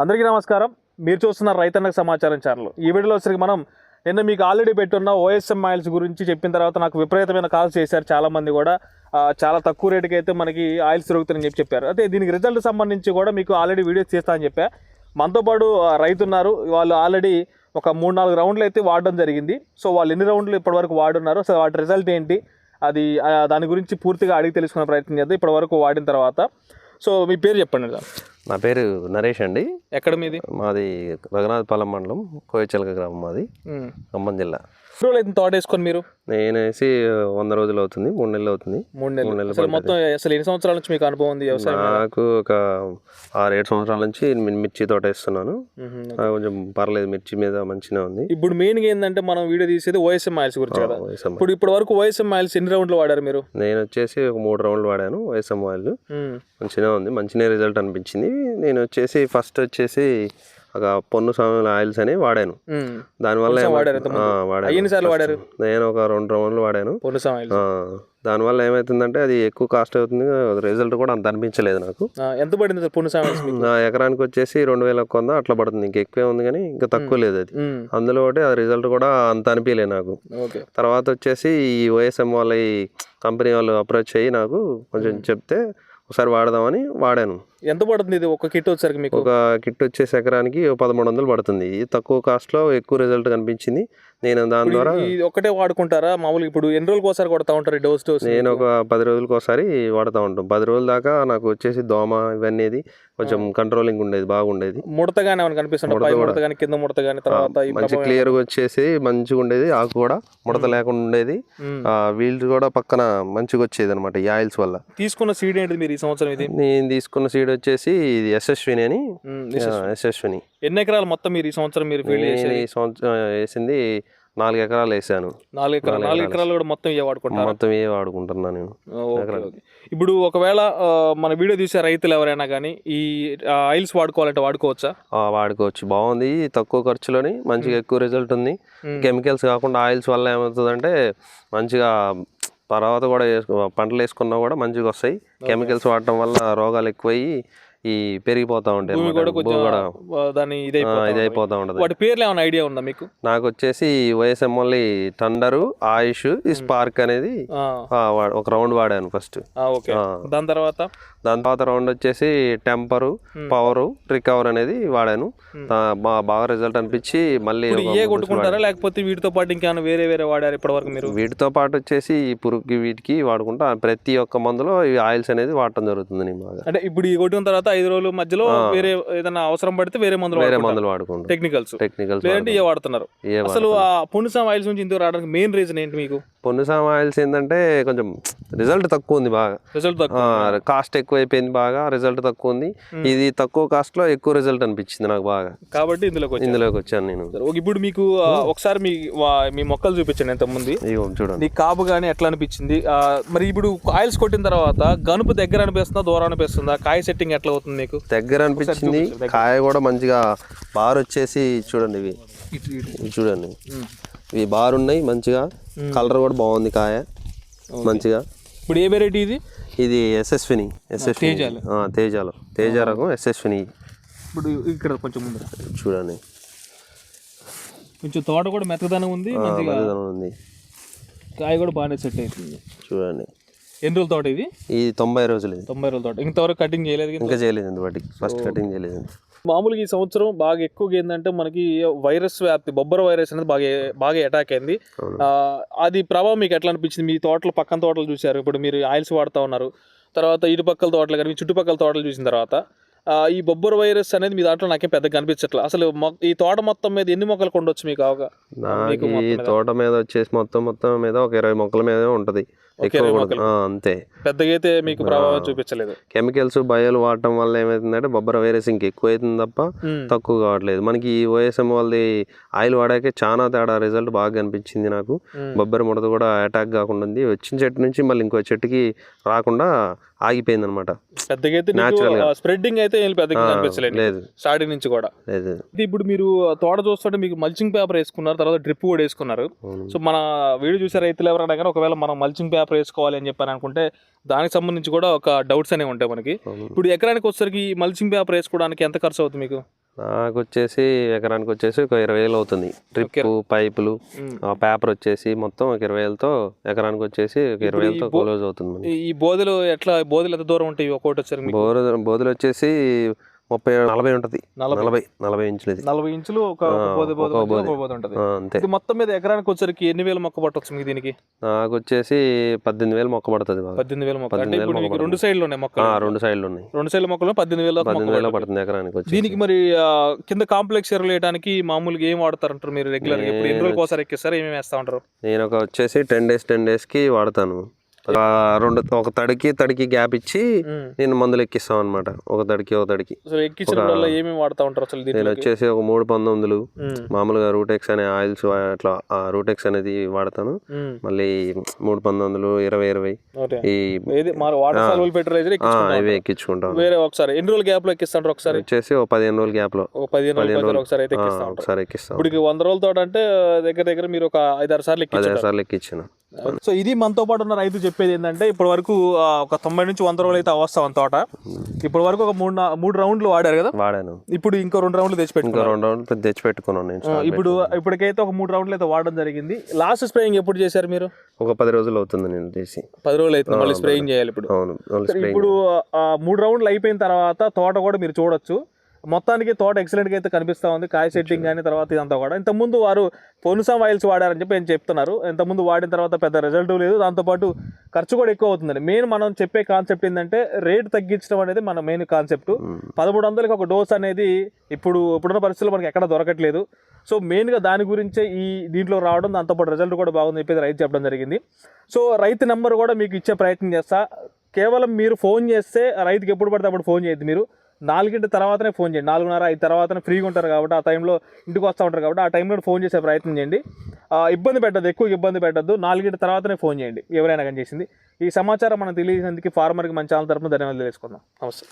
అందరికీ నమస్కారం. మీరు చూస్తున్న రైతన్నకు సమాచారం ఛానల్ ఈ వీడియోలో వచ్చరికి మనం నిన్న మీకు ఆల్రెడీ పెట్టున్న ఓఎస్ఎం ఆయిల్స్ గురించి చెప్పిన తర్వాత నాకు విపరీతమైన కాల్స్ చేశారు చాలామంది కూడా. చాలా తక్కువ రేటుకి అయితే మనకి ఆయిల్స్ దొరుకుతాయని చెప్పి చెప్పారు. అయితే దీనికి రిజల్ట్ సంబంధించి కూడా మీకు ఆల్రెడీ వీడియోస్ చేస్తా అని చెప్పా. మనతో పాటు రైతున్నారు రైతు ఉన్నారు. వాళ్ళు ఆల్రెడీ ఒక మూడు నాలుగు రౌండ్లు అయితే వాడడం జరిగింది. సో వాళ్ళు ఎన్ని రౌండ్లు ఇప్పటివరకు వాడున్నారు సో వాటి రిజల్ట్ ఏంటి అది దాని గురించి పూర్తిగా అడిగి తెలుసుకునే ప్రయత్నం చేద్దాం. ఇప్పటివరకు వాడిన తర్వాత. సో మీ పేరు చెప్పండి. నా పేరు నరేష్ అండి. ఎక్కడ మీది? మాది రఘునాథపాలెం మండలం కోయచలక గ్రామం మాది. ఖమ్మం జిల్లా. రోజులు అయితే తోట వేసుకొని మీరు? నేను వేసి వంద రోజులు అవుతుంది మూడు నెలలు అవుతుంది. మూడు నెలలు. మూడు నెలలు అసలు మొత్తం అసలు ఎన్ని సంవత్సరాల నుంచి మీకు అనుభవం ఉంది వ్యవసాయం మీద? నాకు ఒక ఆరు ఏడు సంవత్సరాల నుంచి మిర్చి తోట వేస్తున్నాను. నాకు కొంచెం పర్లేదు మిర్చి మీద మంచిగా ఉంది. ఇప్పుడు మెయిన్గా ఏంటంటే మనం వీడియో తీసేది ఓఎస్ఎం ఆయిల్స్ గురించి కదా. ఇప్పుడు ఇప్పటి వరకు ఓఎస్ఎం ఆయిల్స్ ఎన్ని రౌండ్లు వాడారు మీరు? నేను వచ్చేసి ఒక మూడు రౌండ్లు వాడాను వైఎస్ఎం ఆయిల్. మంచిగా ఉంది మంచిగా రిజల్ట్ అనిపించింది. నేను వచ్చేసి ఫస్ట్ వచ్చేసి ఒక పొన్ను సామాన్ల ఆయిల్స్ అని వాడాను. దానివల్ల వాడారు? నేను ఒక రెండు రౌండ్లు వాడాను. దానివల్ల ఏమవుతుందంటే అది ఎక్కువ కాస్ట్ అవుతుంది రిజల్ట్ కూడా అంత అనిపించలేదు నాకు. ఎంత పడింది నా ఎకరానికి వచ్చేసి రెండు వేల కొంద అట్లా పడుతుంది. ఇంకా ఎక్కువే ఉంది కానీ ఇంకా తక్కువ లేదు అది. అందులో ఒకటి ఆ రిజల్ట్ కూడా అంత అనిపించలేదు నాకు. తర్వాత వచ్చేసి ఈ ఓఎస్ఎం వాళ్ళ కంపెనీ వాళ్ళు అప్రోచ్ అయ్యి నాకు కొంచెం చెప్తే ఒకసారి వాడదామని వాడాను. ఎంత పడుతుంది ఇది? ఒక కిట్ వచ్చేసరికి మీకు? ఒక కిట్ వచ్చేసి ఎకరానికి పదమూడు వందలు పడుతుంది. ఇది తక్కువ కాస్ట్లో ఎక్కువ రిజల్ట్ కనిపించింది. నేను దాని ద్వారా ఇది ఒక్కటే వాడుకుంటారా? మామూలుగా ఇప్పుడు ఎన్ని రోజులకు ఒకసారి కొడతా ఉంటారు డోస్ డోస్? నేను ఒక పది రోజులకు ఒకసారి వాడుతూ ఉంటాం. పది రోజుల దాకా నాకు వచ్చేసి దోమ ఇవన్నీ కొంచెం కంట్రోలింగ్ ఉండేది బాగుండేది. ముడతగానే ఏమైనా కనిపిస్తుంటారు పై ముడత కానీ కింద ముడత కానీ తర్వాత మంచి క్లియర్గా వచ్చేసి మంచిగా ఉండేది ఆకు కూడా ముడత లేకుండా ఉండేది. వీల్స్ కూడా పక్కన మంచిగా వచ్చేది అనమాట ఈ ఆయిల్స్ వల్ల. తీసుకున్న సీడ్ ఏంటిది మీరు ఈ సంవత్సరం ఇది? నేను తీసుకున్న సీడ్ వచ్చేసి ఇది యశస్విని అని. యశస్విని. ఎన్ని ఎకరాలు మొత్తం మీరు ఈ సంవత్సరం మీరు ఫీల్డ్ ఈ సంవత్సరం వేసింది నాలుగు ఎకరాలు వేసాను. నాలుగు ఎకరాలు. నాలుగు ఎకరాలు. కూడా మొత్తం ఇవే వాడుకుంటారు? మొత్తం ఏ వాడుకుంటున్నా నేను. ఇప్పుడు ఒకవేళ మన వీడియో చూసే రైతులు ఎవరైనా కానీ ఈ ఆయిల్స్ వాడుకోవాలంటే వాడుకోవచ్చా? వాడుకోవచ్చు. బాగుంది. తక్కువ ఖర్చులోని మంచిగా ఎక్కువ రిజల్ట్ ఉంది. కెమికల్స్ కాకుండా ఆయిల్స్ వల్ల ఏమవుతుందంటే మంచిగా తర్వాత కూడా వేసుకో- పంటలు వేసుకున్నా కూడా మంచిగా వస్తాయి. కెమికల్స్ వాడటం వల్ల రోగాలు ఎక్కువయ్యి ఈ పెరిగిపోతూ ఉంటాయి భూమి. కూడా కొంచెం దాని ఇది. అయిపోతూ ఉంటుంది. వాటి పేర్లు ఏమైనా ఐడియా ఉందా మీకు? నాకు వచ్చేసి వైఎస్ఎం ఓన్లీ టండరు ఆయుష్ ఈ స్పార్క్ అనేది ఒక రౌండ్ వాడాను ఫస్ట్. దాని తర్వాత? దాని తర్వాత రౌండ్ వచ్చేసి టెంపరు పవరు రికవర్ అనేది వాడాను. బాగా రిజల్ట్ అనిపించి మళ్ళీ ఏ కొట్టుకుంటారా? లేకపోతే వీటితో పాటు ఇంకేమైనా వేరే వేరే వాడారు ఇప్పటి వరకు మీరు? వీటితో పాటు వచ్చేసి ఈ పురుగుకి వీటికి వాడుకుంటా ప్రతి ఒక్క మందులో ఈ ఆయిల్స్ అనేది వాడటం జరుగుతుంది అంటే ఇప్పుడు ఈ కొట్టిన తర్వాత ఐదు రోజుల మధ్యలో వేరే ఏదైనా అవసరం పడితే వేరే మందులు వేరే మందులు వాడుకుంటాం. టెక్నికల్స్ టెక్నికల్స్ లేదంటే ఏ వాడుతున్నారు. అసలు ఆ పుణ్యసం ఆయిల్స్ నుంచి ఇందుకు రావడానికి మెయిన్ రీజన్ ఏంటి మీకు? పొన్నుసామ ఆయిల్స్ ఏంటంటే కొంచెం రిజల్ట్ తక్కువ ఉంది బాగా. రిజల్ట్ తక్కువ. కాస్ట్ ఎక్కువ అయిపోయింది బాగా రిజల్ట్ తక్కువ ఉంది ఇది తక్కువ కాస్ట్లో ఎక్కువ రిజల్ట్ అనిపించింది నాకు బాగా. కాబట్టి ఇందులోకి ఇందులోకి వచ్చాను నేను. ఇప్పుడు మీకు ఆ, ఒకసారి మీ మీ మొక్కలు చూపించండి ఎంతమంది ఇగో చూడండి. కాపు కానీ ఎట్లా అనిపించింది? మరి ఇప్పుడు ఆయిల్స్ కొట్టిన తర్వాత గనుపు దగ్గర అనిపిస్తుందా దూరం అనిపిస్తుందా? కాయ సెట్టింగ్ ఎట్లా అవుతుంది మీకు? దగ్గర అనిపించింది. కాయ కూడా మంచిగా బార్ వచ్చేసి చూడండి ఇవి. ఇవి చూడండి. ఇవి బార్ ఉన్నాయి మంచిగా. కలర్ కూడా బాగుంది కాయ. మంచిగా. ఇప్పుడు ఏ వెరైటీ ఇది? ఇది ఎస్ఎస్విని ఎస్ఎస్విని. తేజాలు. తేజాలు. తేజ రకం ఎస్ఎస్విని. ఇప్పుడు ఇక్కడ కొంచెం ముందు. చూడండి. కొంచెం తోట కూడా మెత్తదనం ఉంది ఉంది. కాయ కూడా బాగానే సెట్ అవుతుంది చూడండి. ఎన్ని రోజుల తోట ఇది? ఇది తొంభై రోజులు తొంభై రోజుల తోట. ఇంతవరకు కటింగ్ చేయలేదు? ఇంకా చేయలేదు వాటికి ఫస్ట్ కటింగ్ చేయలేదు. మామూలుగా ఈ సంవత్సరం బాగా ఎక్కువగా ఏంటంటే మనకి వైరస్ వ్యాప్తి బొబ్బర వైరస్ అనేది బాగా బాగా అటాక్ అయింది. అది ప్రభావం మీకు ఎట్లా అనిపించింది? మీ తోటలు పక్కన తోటలు చూశారు. ఇప్పుడు మీరు ఆయిల్స్ వాడుతూ ఉన్నారు. తర్వాత ఇటు పక్కల తోటలు కానీ మీ చుట్టుపక్కల తోటలు చూసిన తర్వాత ఈ బొబ్బర వైరస్ అనేది మీ దాంట్లో నాకేం పెద్దగా కనిపించట్లేదు అసలు ఈ తోట మొత్తం మీద ఎన్ని మొక్కలు కొండొచ్చు మీకు? అవగా నాకు ఈ తోట మీద వచ్చేసి మొత్తం మొత్తం మీద ఒక ఇరవై మొక్కల మీద ఉంటది. అంతే. పెద్దగా అయితే మీకు ప్రభావం చూపించలేదు. కెమికల్స్ బయోలు వాడటం వల్ల ఏమవుతుందంటే బొబ్బర వైరస్ ఇంక ఎక్కువ అవుతుంది తప్ప. తక్కువ కావట్లేదు. మనకి ఈ ఓఎస్ఎం వాళ్ళది ఆయిల్ వాడాకే చాలా తేడా రిజల్ట్ బాగా కనిపించింది నాకు. బొబ్బర ముడత కూడా అటాక్ కాకుండా ఉంది. వచ్చిన చెట్టు నుంచి మళ్ళీ ఇంకో చెట్టుకి రాకుండా ఆగిపోయింది అనమాట. స్ప్రెడ్డింగ్ అయితే లేదు. స్టార్టింగ్ నుంచి కూడా. లేదు. ఇప్పుడు మీరు తోట చూస్తుంటే మీకు మల్చింగ్ పేపర్ వేసుకున్నారు తర్వాత డ్రిప్ కూడా వేసుకున్నారు. సో మన వీడియో చూసే రైతులు ఎవరైనా కానీ ఒకవేళ మనం మల్చింగ్ పేపర్ వేసుకోవాలి అని చెప్పని అనుకుంటే దానికి సంబంధించి కూడా ఒక డౌట్స్ అనేవి ఉంటాయి మనకి. ఇప్పుడు ఎకరానికి వచ్చేసరికి మల్చింగ్ పేపర్ వేసుకోవడానికి ఎంత ఖర్చు అవుతుంది మీకు? నాకు వచ్చేసి ఎకరానికి వచ్చేసి ఒక ఇరవై వేలు అవుతుంది. డ్రిప్ పైపులు పేపర్ వచ్చేసి మొత్తం ఒక ఇరవై వేలతో ఎకరానికి వచ్చేసి ఒక ఇరవై వేలతో క్లోజ్ అవుతుంది. ఈ- బోధలు ఎట్లా బోధలు ఎంత దూరం ఉంటాయి ఒక్కొక్కటి వచ్చారు బోధులు వచ్చేసి ముప్పై నలభై ఉంటుంది. నలభై. నలభై ఇంచులు నలభై ఇంచులు ఒక ఉంటుంది, ఇది మొత్తం మీద ఎకరానికి వచ్చరికి ఎన్ని వేల మొక్క పట్టొచ్చు మీకు దీనికి? నాకు వచ్చేసి పద్దెనిమిది వేలు మొక్క పడుతుంది పద్దెనిమిది వేల మొక్క. అంటే ఇప్పుడు మొక్క రెండు సైడ్లు ఉన్నాయి మొక్కలు. ఆ, రెండు సైడ్లు ఉన్నాయి రెండు సైడ్ల మొక్కలు పద్దెనిమిది వేల పద్దెనిమిది వేలు పడుతుంది. ఎకరానికి వచ్చి దీనికి మరి కింద కాంప్లెక్స్ ఎరువులు వేయడానికి మామూలుగా ఏం వాడతారంటారు మీరు రెగ్యులర్గా? ఇప్పుడు ఎన్ని రోజులకు ఒకసారి ఎక్కిస్తారు ఏమేమి వేస్తా ఉంటారు? నేను ఒక వచ్చేసి టెన్ డేస్ టెన్ డేస్కి వాడతాను. ఒక రెండు ఒక తడికి తడికి గ్యాప్ ఇచ్చి నేను మందులు ఎక్కిస్తాం అనమాట ఒక తడికి. ఒక తడికి వాడుతా ఉంటారు అసలు నేను వచ్చేసి ఒక మూడు పంతొమ్మిదిలు మామూలుగా రూటెక్స్ అనే ఆయిల్స్ అట్లా ఆ రూటెక్స్ అనేది వాడతాను. మళ్ళీ మూడు పంతొమ్మిదిలు ఇరవై ఇరవై. ఈ ఇవి ఎక్కించుకుంటాను వేరే ఒకసారి. ఎన్ని రోజులు గ్యాప్లో ఎక్కిస్తాంటారు ఒకసారి? వచ్చేసి ఒక పదిహేను రోజుల గ్యాప్లో పదిహేను రోజులు ఒకసారి ఒకసారి ఎక్కిస్తాం ఇప్పుడు వంద రోజుల తోట అంటే దగ్గర దగ్గర మీరు ఒక ఐదారు సార్లు ఎక్కించారు సార్లు ఎక్కించిన సో ఇది మనతో పాటు ఉన్న రైతు చెప్పేది ఏంటంటే ఇప్పటి వరకు ఒక తొంభై నుంచి వంద రోజులు అయితే అవస్థ మన తోట. ఇప్పటి వరకు ఒక మూడు మూడు రౌండ్లు వాడారు కదా? వాడాను. ఇప్పుడు ఇంకో రెండు రౌండ్లు ఇంకా తెచ్చిపెట్టుకున్నారు రెండు రౌండ్లు తెచ్చి పెట్టుకున్నాను నేను ఇప్పుడు ఇప్పటికైతే ఒక మూడు రౌండ్లు అయితే వాడడం జరిగింది. లాస్ట్ స్ప్రేయింగ్ ఎప్పుడు చేశారు మీరు? ఒక పది రోజులు అవుతుంది నేను చేసి. పది రోజులు అయితే మళ్ళీ స్ప్రేయింగ్ చేయాలి ఇప్పుడు. అవును. ఇప్పుడు మూడు రౌండ్లు అయిపోయిన తర్వాత తోట కూడా మీరు చూడొచ్చు. మొత్తానికి తోట ఎక్సలెంట్గా అయితే కనిపిస్తా ఉంది. కాయ సెట్టింగ్ కానీ తర్వాత ఇదంతా కూడా. ఇంతకుముందు వారు పొనుసాం ఆయిల్స్ వాడారని చెప్పి ఏం చెప్తున్నారు. ఇంతకుముందు వాడిన తర్వాత పెద్ద రిజల్ట్ లేదు. దాంతోపాటు ఖర్చు కూడా ఎక్కువ అవుతుందండి. మెయిన్ మనం చెప్పే కాన్సెప్ట్ ఏంటంటే రేట్ తగ్గించడం అనేది మన మెయిన్ కాన్సెప్ట్ పదమూడు వందలకి ఒక డోస్ అనేది ఇప్పుడు ఇప్పుడున్న పరిస్థితుల్లో మనకి ఎక్కడ దొరకట్లేదు. సో మెయిన్గా దాని గురించే ఈ దీంట్లో రావడం దాంతోపాటు రిజల్ట్ కూడా బాగుంది చెప్పేది రైతు చెప్పడం జరిగింది. సో రైతు నెంబర్ కూడా మీకు ఇచ్చే ప్రయత్నం చేస్తా. కేవలం మీరు ఫోన్ చేస్తే రైతుకి ఎప్పుడు పడితే అప్పుడు ఫోన్ చేయొద్దు మీరు. నాలుగింటి తర్వాతనే ఫోన్ చేయండి. నాలుగున్నర ఐదు తర్వాతనే ఫ్రీగా ఉంటారు కాబట్టి ఆ టైంలో ఇంటికి వస్తూ ఉంటారు కాబట్టి ఆ టైంలో ఫోన్ చేసే ప్రయత్నం చేయండి. ఇబ్బంది పెట్టద్దు ఎక్కువ ఇబ్బంది పెట్టద్దు. నాలుగింటి తర్వాతనే ఫోన్ చేయండి ఎవరైనా కానీ చేసింది. ఈ సమాచారం మనం తెలియజేసినందుకు ఫార్మర్కి మంచి ఛానల్ తరపున ధన్యవాదాలు తెలుసుకుందాం. నమస్తే.